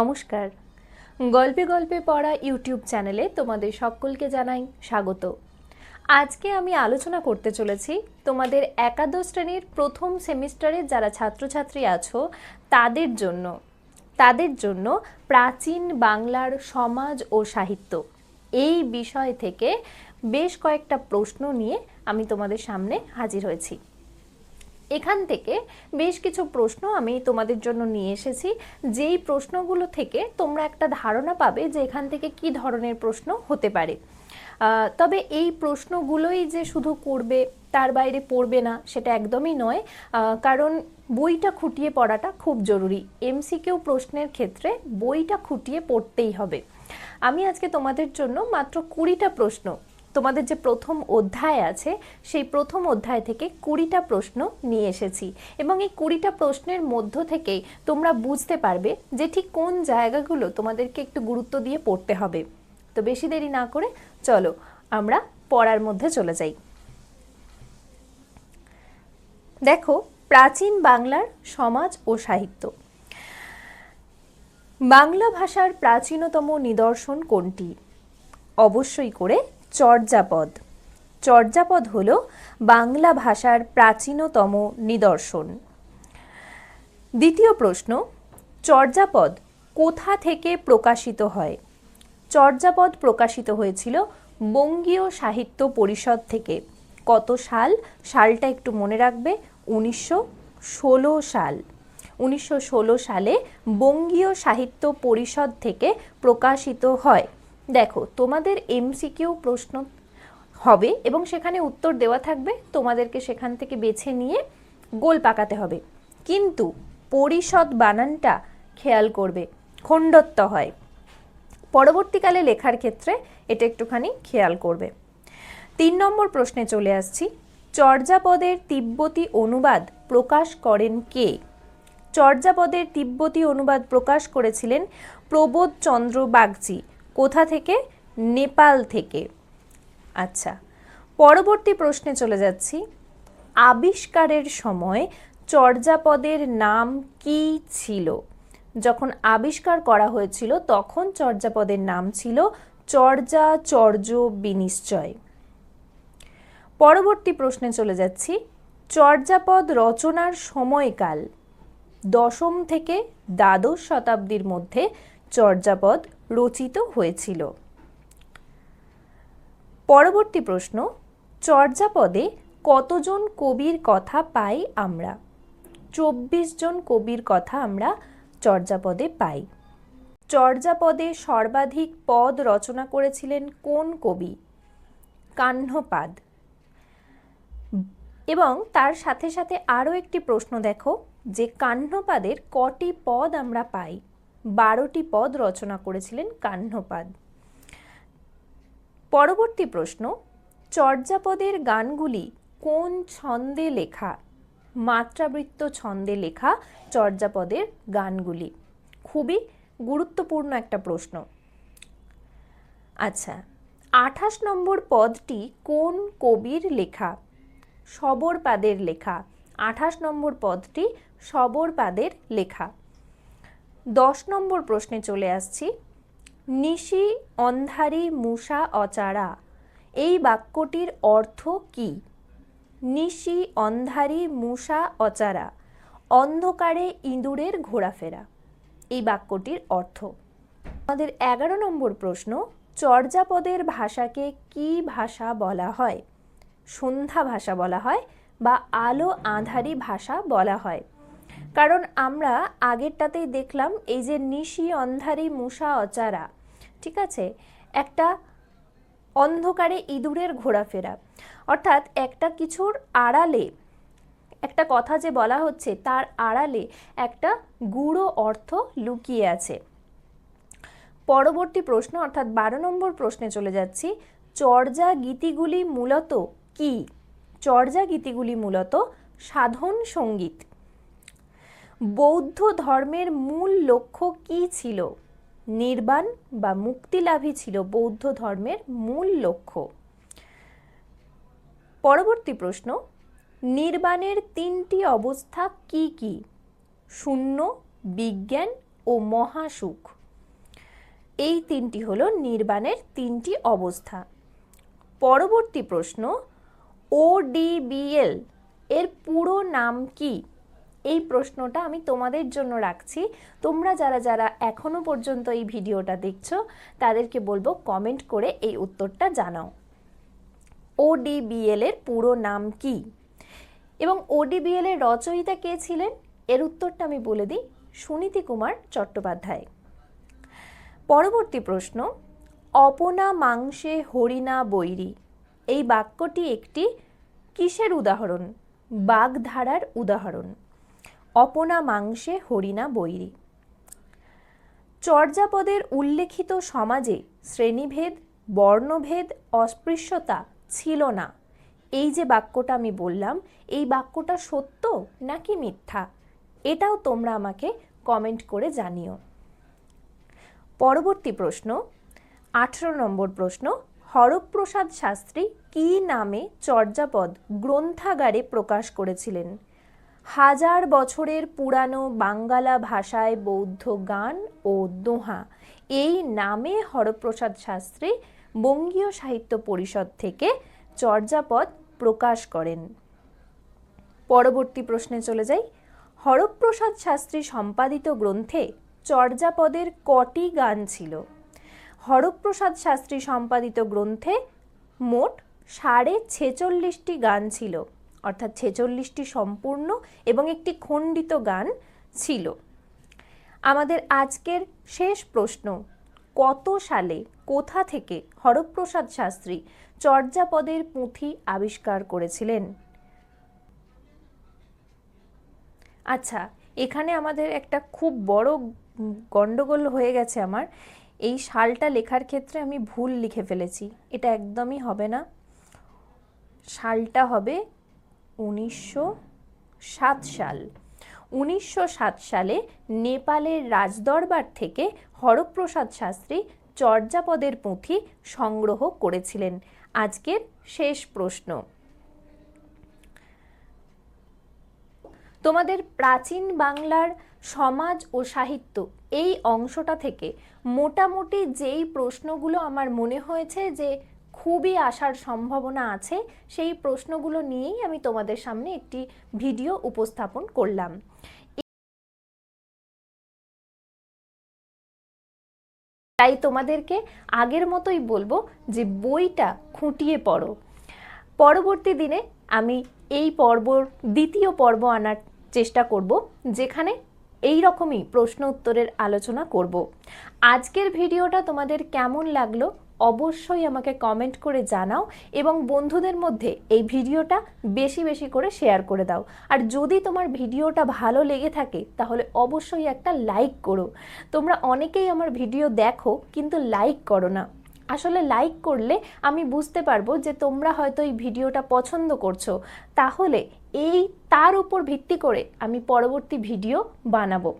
নমস্কার। গল্পে গল্পে পড়া ইউটিউব চ্যানেলে তোমাদের সকলকে জানাই স্বাগত। আজকে আমি আলোচনা করতে চলেছি তোমাদের একাদশ শ্রেণির প্রথম সেমিস্টারে যারা ছাত্রছাত্রী আছো, তাদের জন্য। তাদের জন্য প্রাচীন বাংলার সমাজ ও সাহিত্য। এই বিষয় থেকে বেশ কয়েকটা প্রশ্ন নিয়ে আমি তোমাদের সামনে হাজির হয়েছি। এখান থেকে বেশ কিছু প্রশ্ন আমি তোমাদের জন্য নিয়ে এসেছি। যেই প্রশ্নগুলো থেকে তোমরা একটা ধারণা পাবে যে এখান থেকে কি ধরনের প্রশ্ন হতে পারে। তবে এই প্রশ্নগুলোই যে শুধু করবে, তার বাইরে পড়বে না, সেটা একদমই নয়। কারণ বইটা খুঁটিয়ে পড়াটা খুব জরুরি। এমসিকিউ প্রশ্নের ক্ষেত্রে বইটা খুঁটিয়ে পড়তেই হবে। আমি আজকে তোমাদের জন্য মাত্র কুড়িটা প্রশ্ন তোমাদের যে প্রথম অধ্যায় আছে, সেই প্রথম অধ্যায় থেকে কুড়িটা প্রশ্ন নিয়ে এসেছি। এবং এই কুড়িটা প্রশ্নের মধ্য থেকেই তোমরা বুঝতে পারবে যে ঠিক কোন জায়গাগুলো তোমাদেরকে একটু গুরুত্ব দিয়ে পড়তে হবে। তো বেশি দেরি না করে চলো, আমরা পড়ার মধ্যে চলে যাই। দেখো, প্রাচীন বাংলার সমাজ ও সাহিত্য। বাংলা ভাষার প্রাচীনতম নিদর্শন কোনটি? অবশ্যই করে চর্যাপদ। চর্যাপদ হল বাংলা ভাষার প্রাচীনতম নিদর্শন। দ্বিতীয় প্রশ্ন, চর্যাপদ কোথা থেকে প্রকাশিত হয়? চর্যাপদ প্রকাশিত হয়েছিল বঙ্গীয় সাহিত্য পরিষদ থেকে। কত সাল? সালটা একটু মনে রাখবে। উনিশশো ষোলো সাল। উনিশশো ষোলো সালে বঙ্গীয় সাহিত্য পরিষদ থেকে প্রকাশিত হয়। দেখো, তোমাদের এমসিকিউ প্রশ্ন হবে এবং সেখানে উত্তর দেওয়া থাকবে, তোমাদেরকে সেখান থেকে বেছে নিয়ে গোল পাকাতে হবে। কিন্তু পরিষদ বানানটা খেয়াল করবে, খণ্ডত্ব হয়। পরবর্তীকালে লেখার ক্ষেত্রে এটা একটুখানি খেয়াল করবে। তিন নম্বর প্রশ্নে চলে আসছি, চর্যাপদের তিব্বতী অনুবাদ প্রকাশ করেন কে? চর্যাপদের তিব্বতী অনুবাদ প্রকাশ করেছিলেন প্রবোধ চন্দ্র বাগচি। কোথা থেকে? নেপাল থেকে। আচ্ছা পরবর্তী প্রশ্নে চলে যাচ্ছি। আবিষ্কারের সময় চর্যাপদের নাম কি ছিল? যখন আবিষ্কার করা হয়েছিল, তখন চর্যাপদের নাম ছিল চর্যাচর্য বিনিশ্চয়। পরবর্তী প্রশ্নে চলে যাচ্ছি। চর্যাপদ রচনার সময়কাল দশম থেকে দ্বাদশ শতাব্দীর মধ্যে চর্যাপদ রচিত হয়েছিল। পরবর্তী প্রশ্ন, চর্যাপদে কতজন কবির কথা পাই আমরা? চব্বিশ জন কবির কথা আমরা চর্যাপদে পাই। চর্যাপদে সর্বাধিক পদ রচনা করেছিলেন কোন কবি? কাহ্নপাদ এবং তার সাথে সাথে আরও একটি প্রশ্ন দেখো, যে কাহ্নপাদের কটি পদ আমরা পাই? বারোটি পদ রচনা করেছিলেন কাহ্নপাদ পরবর্তী প্রশ্ন, চর্যাপদের গানগুলি কোন ছন্দে লেখা? মাত্রাবৃত্ত ছন্দে লেখা চর্যাপদের গানগুলি। খুবই গুরুত্বপূর্ণ একটা প্রশ্ন। আচ্ছা আঠাশ নম্বর পদটি কোন কবির লেখা? সবরপাদের লেখা। আঠাশ নম্বর পদটি সবরপাদের লেখা। দশ নম্বর প্রশ্নে চলে আসছি। নিশি, অন্ধারি, মূষা, অচারা, এই বাক্যটির অর্থ কি? নিশি, অন্ধারি, মূষা, অচারা, অন্ধকারে ইঁদুরের ঘোরাফেরা, এই বাক্যটির অর্থ। আমাদের এগারো নম্বর প্রশ্ন, চর্যাপদের ভাষাকে কি ভাষা বলা হয়? সন্ধ্যা ভাষা বলা হয় বা আলো আঁধারি ভাষা বলা হয়। কারণ আমরা আগেরটাতেই দেখলাম এই যে নিশি, অন্ধারি, মূষা, অচারা, ঠিক আছে? একটা অন্ধকারে ইঁদুরের ঘোরাফেরা। অর্থাৎ একটা কিছুর আড়ালে, একটা কথা যে বলা হচ্ছে, তার আড়ালে একটা গূঢ় অর্থ লুকিয়ে আছে। পরবর্তী প্রশ্ন, অর্থাৎ বারো নম্বর প্রশ্নে চলে যাচ্ছি। চর্যা গীতিগুলি মূলত কি? চর্যা গীতিগুলি মূলত সাধন সংগীত। বৌদ্ধ ধর্মের মূল লক্ষ্য কি ছিল? নির্বাণ বা মুক্তিলাভই ছিল বৌদ্ধ ধর্মের মূল লক্ষ্য। পরবর্তী প্রশ্ন, নির্বাণের তিনটি অবস্থা কি কি? শূন্য, বিজ্ঞান ও মহাসুখ। এই তিনটি হল নির্বাণের তিনটি অবস্থা। পরবর্তী প্রশ্ন, ওডিবিএল এর পুরো নাম কি? এই প্রশ্নটা আমি তোমাদের জন্য রাখছি। তোমরা যারা যারা এখনও পর্যন্ত এই ভিডিওটা দেখছ, তাদেরকে বলব কমেন্ট করে এই উত্তরটা জানাও। ওডিবিএল এর পুরো নাম কি? এবং ওডিবিএল এর রচয়িতা কে ছিলেন? এর উত্তরটা আমি বলে দিই সুনীতি কুমার চট্টোপাধ্যায়। পরবর্তী প্রশ্ন, অপনা মাংসে হরিণা বৈরী। এই বাক্যটি একটি কিসের উদাহরণ? বাগধারার উদাহরণ। অপনা মাংসে হরিণা বৈরী। চর্যাপদের উল্লেখিত সমাজে শ্রেণীভেদ, বর্ণভেদ, অস্পৃশ্যতা ছিল না। এই যে বাক্যটা আমি বললাম, এই বাক্যটা সত্য নাকি মিথ্যা? এটাও তোমরা আমাকে কমেন্ট করে জানিও। পরবর্তী প্রশ্ন, আঠেরো নম্বর প্রশ্ন, হরপ্রসাদ শাস্ত্রী কী নামে চর্যাপদ গ্রন্থাগারে প্রকাশ করেছিলেন? হাজার বছরের পুরানো বাঙ্গালা ভাষায় বৌদ্ধ গান ও দোহা। এই নামে হরপ্রসাদ শাস্ত্রী বঙ্গীয় সাহিত্য পরিষদ থেকে চর্যাপদ প্রকাশ করেন। পরবর্তী প্রশ্নে চলে যাই। হরপ্রসাদ শাস্ত্রী সম্পাদিত গ্রন্থে চর্যাপদের কটি গান ছিল? হরপ্রসাদ শাস্ত্রী সম্পাদিত গ্রন্থে মোট সাড়ে ছেচল্লিশটি গান ছিল। অর্থাৎ ছেচল্লিশটি সম্পূর্ণ এবং একটি খণ্ডিত গান ছিল। আমাদের আজকের শেষ প্রশ্ন, কত সালে, কোথা থেকে হরপ্রসাদ শাস্ত্রী চর্যাপদের পুঁথি আবিষ্কার করেছিলেন? আচ্ছা এখানে আমাদের একটা খুব বড় গন্ডগোল হয়ে গেছে আমার। এই সালটা লেখার ক্ষেত্রে আমি ভুল লিখে ফেলেছি। এটা একদমই হবে না। সালটা হবে উনিশশো সাত সাল। উনিশশো সাত সালে নেপালের রাজদরবার থেকে হরপ্রসাদ শাস্ত্রী চর্যাপদের পুঁথি সংগ্রহ করেছিলেন। আজকের শেষ প্রশ্ন। তোমাদের প্রাচীন বাংলার সমাজ ও সাহিত্য এই অংশটা থেকে মোটামুটি যেই প্রশ্নগুলো আমার মনে হয়েছে যে খুবই আসার সম্ভাবনা আছে। সেই প্রশ্নগুলো নিয়েই আমি তোমাদের সামনে একটি ভিডিও উপস্থাপন করলাম। তাই তোমাদেরকে আগের মতোই বলব যে বইটা খুঁটিয়ে পড়ো। পরবর্তী দিনে আমি এই পর্বর, দ্বিতীয় পর্ব আনার চেষ্টা করব, যেখানে এই রকমই প্রশ্ন উত্তরের আলোচনা করব। আজকের ভিডিওটা তোমাদের কেমন লাগল অবশ্যই আমাকে কমেন্ট করে জানাও এবং বন্ধুদের মধ্যে এই ভিডিওটা বেশি বেশি করে শেয়ার করে দাও। আর যদি তোমার ভিডিওটা ভালো লেগে থাকে, তাহলে অবশ্যই একটা লাইক করো। তোমরা অনেকেই আমার ভিডিও দেখো, কিন্তু লাইক করো না। আসলে লাইক করলে আমি বুঝতে পারব যে তোমরা হয়তো এই ভিডিওটা পছন্দ করছ। তাহলে এই তার উপর ভিত্তি করে আমি পরবর্তী ভিডিও বানাবো।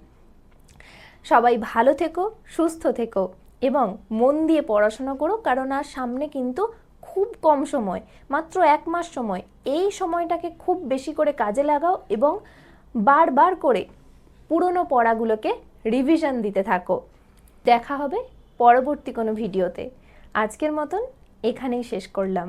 সবাই ভালো থেকো, সুস্থ থেকো। এবং মন দিয়ে পড়াশোনা করো কারণ আর সামনে কিন্তু খুব কম সময়, মাত্র এক মাস সময়। এই সময়টাকে খুব বেশি করে কাজে লাগাও এবং বারবার করে পুরনো পড়াগুলোকে রিভিশন দিতে থাকো। দেখা হবে পরবর্তী কোনো ভিডিওতে। আজকের মতন এখানেই শেষ করলাম।